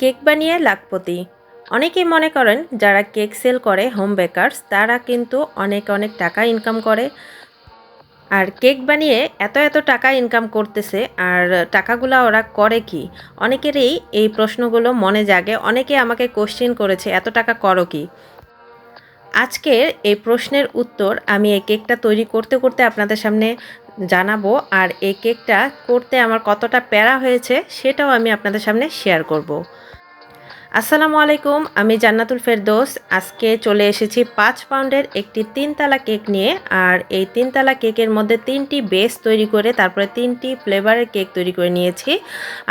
Cake বানিয়ে লাখপতি অনেকেই মনে করেন, যারা কেক সেল করে, হোম বেকারস, তারা কিন্তু অনেক অনেক টাকা ইনকাম করে। আর কেক বানিয়ে এত এত টাকা ইনকাম করতেছে, আর টাকাগুলো ওরা করে কি? অনেকেরই এই প্রশ্নগুলো মনে জাগে, অনেকে আমাকে কোশ্চেন করেছে, এত টাকা করো কি? আজকের এই প্রশ্নের উত্তর আমি এই কেকটা তৈরি করতে করতে আপনাদের সামনে জানাব, আর এই কেকটা করতে আমার কতটা প্যারা হয়েছে, সেটাও আমি আপনাদের সামনে শেয়ার করব। আসসালামু আলাইকুম, আমি জান্নাতুল ফেরদোস। আজকে চলে এসেছি পাঁচ পাউন্ডের একটি তিনতলা কেক নিয়ে, আর এই তিনতলা কেকের মধ্যে তিনটি বেস তৈরি করে, তারপরে তিনটি ফ্লেভারের কেক তৈরি করে নিয়েছি।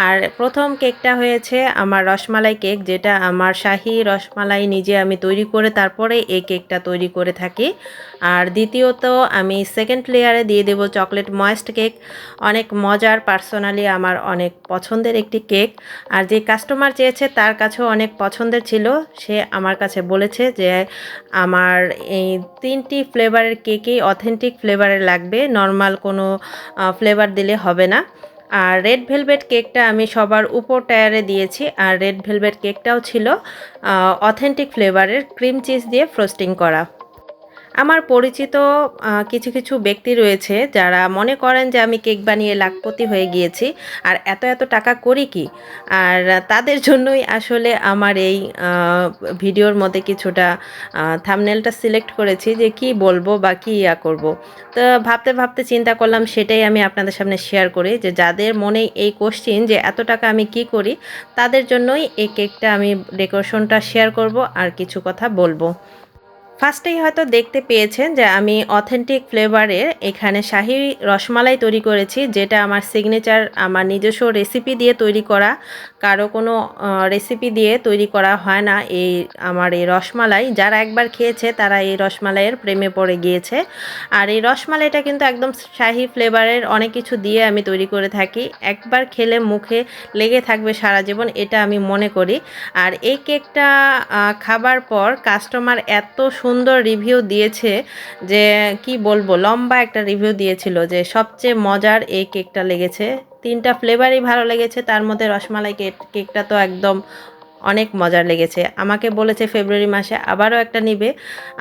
আর প্রথম কেকটা হয়েছে আমার রসমালাই কেক, যেটা আমার শাহি রসমালাই নিজে আমি তৈরি করে তারপরে এই কেকটা তৈরি করে থাকি। আর দ্বিতীয়ত, আমি সেকেন্ড লেয়ারে দিয়ে দেব চকলেট ময়েস্ট কেক। অনেক মজার পার্সোনালি আমার অনেক পছন্দের একটি কেক। আর যে কাস্টমার চেয়েছে, তার কাছেও অনেক পছন্দের ছিল। সে আমার কাছে বলেছে যে, আমার এই তিনটি ফ্লেভারের কেকেই অথেন্টিক ফ্লেভারের লাগবে। নর্মাল কোনো ফ্লেভার দিলে হবে না। আর রেড ভেলভেট কেকটা আমি সবার উপর টায়ারে দিয়েছি। আর রেড ভেলভেট কেকটাও ছিল অথেন্টিক ফ্লেভারের ক্রিম চিজ দিয়ে ফ্রোস্টিং করা। আমার পরিচিত কিছু কিছু ব্যক্তি রয়েছে যারা মনে করেন যে আমি কেক বানিয়ে লাখপতি হয়ে গিয়েছি। আর এত এত টাকা করি কি? আর তাদের জন্যই আসলে আমার এই ভিডিওর মধ্যে কিছুটা থামনেলটা সিলেক্ট করেছি যে কি বলব বা কী ইয়া করব। তো ভাবতে ভাবতে চিন্তা করলাম সেটাই আমি আপনাদের সামনে শেয়ার করি যে যাদের মনে এই কোশ্চিন যে এত টাকা আমি কি করি, তাদের জন্যই এই কেকটা আমি ডেকোরেশনটা শেয়ার করব আর কিছু কথা বলব। ফার্স্টেই হয়তো দেখতে পেয়েছেন যে আমি অথেন্টিক ফ্লেভারের এখানে শাহি রসমালাই তৈরি করেছি, যেটা আমার সিগনেচার আমার নিজস্ব রেসিপি দিয়ে তৈরি করা কারও কোনো রেসিপি দিয়ে তৈরি করা হয় না এই আমার এই রসমালাই। যারা একবার খেয়েছে তারা এই রসমালাইয়ের প্রেমে পড়ে গিয়েছে। আর এই রসমালাইটা কিন্তু একদম শাহি ফ্লেভারের অনেক কিছু দিয়ে আমি তৈরি করে থাকি। একবার খেলে মুখে লেগে থাকবে সারা জীবন, এটা আমি মনে করি। আর এই কেকটা খাবার পর কাস্টমার এত সুন্দর রিভিউ দিয়েছে যে, কি বলব, লম্বা একটা রিভিউ দিয়েছিল যে, সবচেয়ে মজার এই কেকটা লেগেছে। তিনটা ফ্লেভারই ভালো লেগেছে, তার মধ্যে রসমালাই কেক কেকটা তো একদম অনেক মজার লেগেছে। আমাকে বলেছে ফেব্রুয়ারি মাসে আবারও একটা নিবে।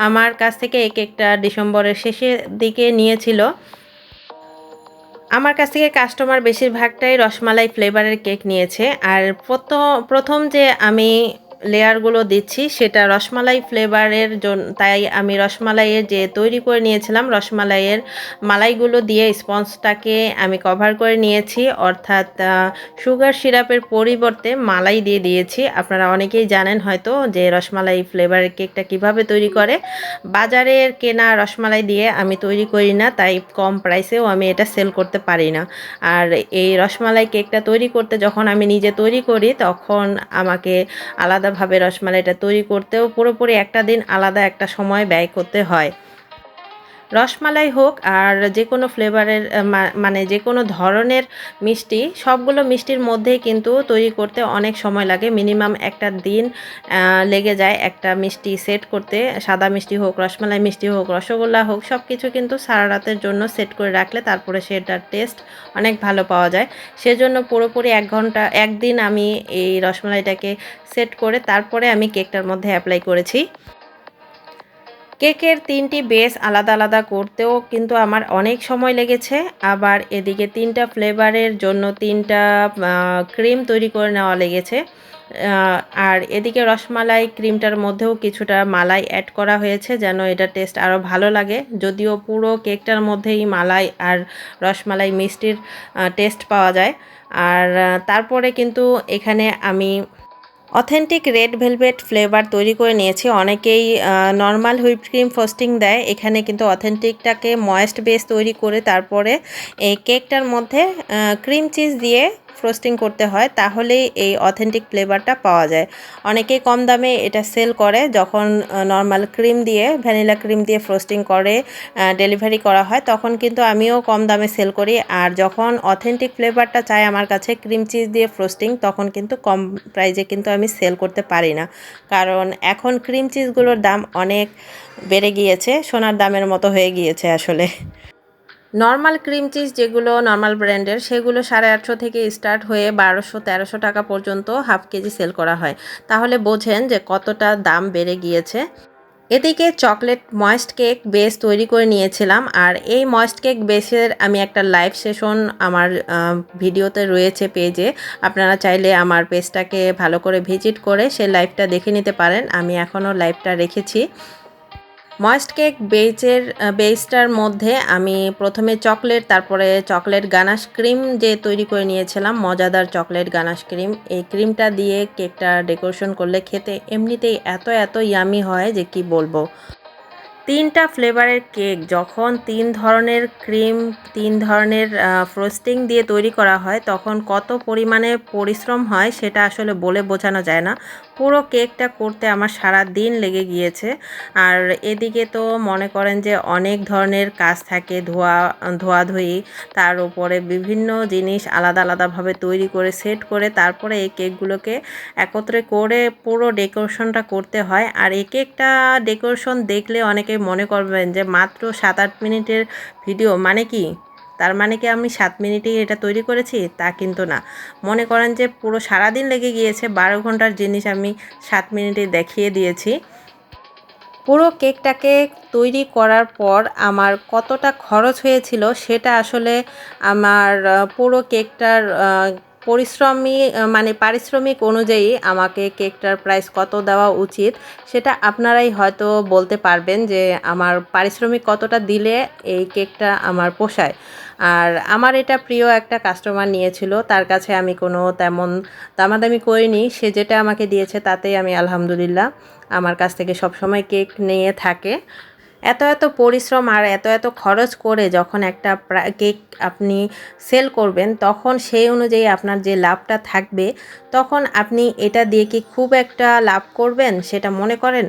আমার কাছ থেকে এই কেকটা ডিসেম্বরের শেষের দিকে নিয়েছিল। আমার কাছ থেকে কাস্টমার বেশিরভাগটাই রসমালাই ফ্লেভারের কেক নিয়েছে। আর প্রথম প্রথম যে আমি লেয়ারগুলো দিচ্ছি, সেটা রসমালাই ফ্লেভারের জন্য তাই আমি রসমালাইয়ের যে তৈরি করে নিয়েছিলাম, রসমালাইয়ের মালাইগুলো দিয়ে স্পঞ্জটাকে আমি কভার করে নিয়েছি, অর্থাৎ সুগার সিরাপের পরিবর্তে মালাই দিয়ে দিয়েছি। আপনারা অনেকেই জানেন হয়তো যে রসমালাই ফ্লেভারের কেকটা কীভাবে তৈরি করে। বাজারের কেনা রসমালাই দিয়ে আমি তৈরি করি না, তাই কম প্রাইসেও আমি এটা সেল করতে পারি না। আর এই রসমালাই কেকটা তৈরি করতে যখন আমি নিজে তৈরি করি, তখন আমাকে আলাদা আলাদাভাবে রসমালাইটা তৈরি করতেও পুরোপুরি একটা দিন আলাদা একটা সময় ব্যয় করতে হয়। রসমালাই হোক আর যে কোনো ফ্লেভারের মানে যে কোনো ধরনের মিষ্টি, সবগুলো মিষ্টির মধ্যেই কিন্তু তৈরি করতে অনেক সময় লাগে। মিনিমাম একটা দিন লেগে যায় একটা মিষ্টি সেট করতে। সাদা মিষ্টি হোক, রসমালাই মিষ্টি হোক, রসগোল্লা হোক সব কিছু কিন্তু সারা রাতের জন্য সেট করে রাখলে তারপরে সেটার টেস্ট অনেক ভালো পাওয়া যায়। সেজন্য পুরোপুরি এক ঘণ্টা, একদিন আমি এই রসমালাইটাকে সেট করে তারপরে আমি কেকটার মধ্যে অ্যাপ্লাই করেছি। কেকের তিনটি বেস আলাদা আলাদা করতেও কিন্তু আমার অনেক সময় লেগেছে। আবার এদিকে তিনটা ফ্লেভারের জন্য তিনটা ক্রিম তৈরি করে নেওয়া লেগেছে। আর এদিকে রসমালাই ক্রিমটার মধ্যেও কিছুটা মালাই অ্যাড করা হয়েছে যেন এটা টেস্ট আরও ভালো লাগে। যদিও পুরো কেকটার মধ্যেই মালাই আর রসমালাই মিষ্টির টেস্ট পাওয়া যায়। আর তারপরে কিন্তু এখানে আমি অথেন্টিক রেড ভেলভেট ফ্লেভার তৈরি করে নিয়েছি। অনেকেই নর্মাল হুইপ ক্রিম ফ্রস্টিং দেয়। এখানে কিন্তু অথেন্টিকটাকে ময়েস্ট বেস তৈরি করে তারপরে এই কেকটার মধ্যে ক্রিম চিজ দিয়ে ফ্রোস্টিং করতে হয়, তাহলেই এই অথেন্টিক ফ্লেভারটা পাওয়া যায়। অনেকেই কম দামে এটা সেল করে, যখন নর্মাল ক্রিম দিয়ে ভ্যানিলা ক্রিম দিয়ে ফ্রোস্টিং করে ডেলিভারি করা হয়, তখন কিন্তু আমিও কম দামে সেল করি। আর যখন অথেন্টিক ফ্লেভারটা চাই আমার কাছে ক্রিম চিজ দিয়ে ফ্রোস্টিং তখন কিন্তু কম প্রাইজে কিন্তু আমি সেল করতে পারি না। কারণ এখন ক্রিম চিজগুলোর দাম অনেক বেড়ে গিয়েছে, সোনার দামের মতো হয়ে গিয়েছে আসলে। নর্মাল ক্রিম চিজ যেগুলো নর্মাল ব্র্যান্ডের সেগুলো সাড়ে আটশো থেকে স্টার্ট হয়ে বারোশো, তেরোশো টাকা পর্যন্ত হাফ কেজি সেল করা হয়। তাহলে বোঝেন যে কতটা দাম বেড়ে গিয়েছে। এদিকে চকলেট ময়েস্ট কেক বেস তৈরি করে নিয়েছিলাম, আর এই ময়েস্ট কেক বেসের আমি একটা লাইভ সেশন আমার ভিডিওতে রয়েছে পেজে আপনারা চাইলে আমার পেজটাকে ভালো করে ভিজিট করে সেই লাইভটা দেখে নিতে পারেন। আমি এখনও লাইভটা রেখেছি। ময়েস্ট কেক বেজের বেসটার মধ্যে আমি প্রথমে চকলেট, তারপরে চকলেট গানাশ ক্রিম যে তৈরি করে নিয়েছিলাম, মজাদার চকলেট গানাশ ক্রিম। এই ক্রিমটা দিয়ে কেকটা ডেকোরেশন করলে খেতে এমনিতেই এত এত ইয়ামি হয় যে কি বলব। তিনটা ফ্লেভারের কেক যখন তিন ধরনের ক্রিম, তিন ধরনের ফ্রোস্টিং দিয়ে তৈরি করা হয়, তখন কত পরিমাণে পরিশ্রম হয় সেটা আসলে বলে বোঝানো যায় না। পুরো কেকটা করতে আমার সারা দিন লেগে গিয়েছে। আর এদিকে তো মনে করেন যে অনেক ধরনের কাজ থাকে, ধোয়া, ধোয়াধুয়ি, তার উপরে বিভিন্ন জিনিস আলাদা আলাদাভাবে তৈরি করে, সেট করে, তারপরে এই কেকগুলোকে একত্রে করে পুরো ডেকোরেশনটা করতে হয়। আর এই কেকটা ডেকোরেশন দেখলে অনেকে মনে করবেন যে মাত্র সাত আট মিনিটের ভিডিও মানে কি? তার মানে কি আমি সাত মিনিটেই এটা তৈরি করেছি? তা কিন্তু না। মনে করেন যে পুরো সারাদিন লেগে গিয়েছে, বারো ঘণ্টার জিনিস আমি সাত মিনিটে দেখিয়ে দিয়েছি। পুরো কেকটাকে তৈরি করার পর আমার কতটা খরচ হয়েছিল সেটা আসলে আমার পুরো কেকটার পরিশ্রমী মানে পারিশ্রমিক অনুযায়ী আমাকে কেকটার প্রাইস কত দেওয়া উচিত, সেটা আপনারাই হয়তো বলতে পারবেন যে আমার পারিশ্রমিক কতটা দিলে এই কেকটা আমার পোষায়। আর আমার এটা প্রিয় একটা কাস্টমার নিয়েছিল, তার কাছে আমি কোনো তেমন দামাদামি করিনি, সে যেটা আমাকে দিয়েছে তাতেই আমি আলহামদুলিল্লাহ আমার কাছ থেকে সবসময় কেক নিয়ে থাকে। এত এত পরিশ্রম আর এত এত খরচ করে যখন একটা কেক আপনি সেল করবেন, তখন সেই অনুযায়ী আপনার যে লাভটা থাকবে, তখন আপনি এটা দিয়ে কি খুব একটা লাভ করবেন সেটা মনে করেন?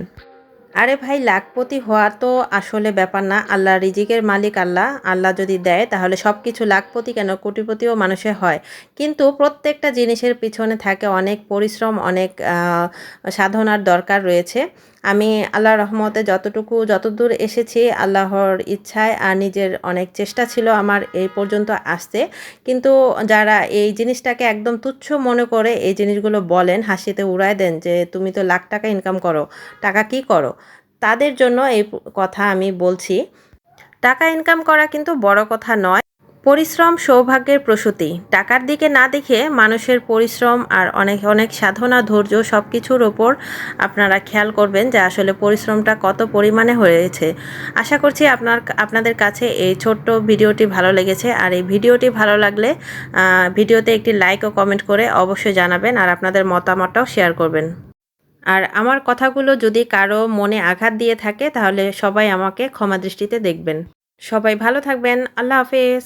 আরে ভাই, লাখপতি হওয়া তো আসলে ব্যাপার না। আল্লাহ রিজিকের মালিক আল্লাহ। আল্লাহ যদি দেয়, তাহলে সব কিছু লাখপতি কেন? কোটিপতিও মানুষে হয়। কিন্তু প্রত্যেকটা জিনিসের পিছনে থাকে অনেক পরিশ্রম, অনেক সাধনার দরকার রয়েছে। আমি আল্লাহ রহমতে যতটুকু, যতদূর এসেছি আল্লাহর ইচ্ছায় আর নিজের অনেক চেষ্টা ছিল আমার এই পর্যন্ত আসতে। কিন্তু যারা এই জিনিসটাকে একদম তুচ্ছ মনে করে এই জিনিসগুলো বলেন, হাসিতে উড়ায় দেন যে তুমি তো লাখ টাকা ইনকাম করো, টাকা কি করো? তাদের জন্য এই কথা আমি বলছি। টাকা ইনকাম করা কিন্তু বড় কথা নয়। পরিশ্রম সৌভাগ্যের প্রসূতি। টাকার দিকে না দেখে মানুষের পরিশ্রম আর অনেক অনেক সাধনা, ধৈর্য সব কিছুর ওপর আপনারা খেয়াল করবেন যে আসলে পরিশ্রমটা কত পরিমাণে হয়েছে। আশা করছি আপনার, আপনাদের কাছে এই ছোট্ট ভিডিওটি ভালো লেগেছে। আর এই ভিডিওটি ভালো লাগলে ভিডিওতে একটি লাইক ও কমেন্ট করে অবশ্যই জানাবেন আর আপনাদের মতামতটাও শেয়ার করবেন। আর আমার কথাগুলো যদি কারও মনে আঘাত দিয়ে থাকে, তাহলে সবাই আমাকে ক্ষমা দৃষ্টিতে দেখবেন। সবাই ভালো থাকবেন। আল্লাহ হাফেজ।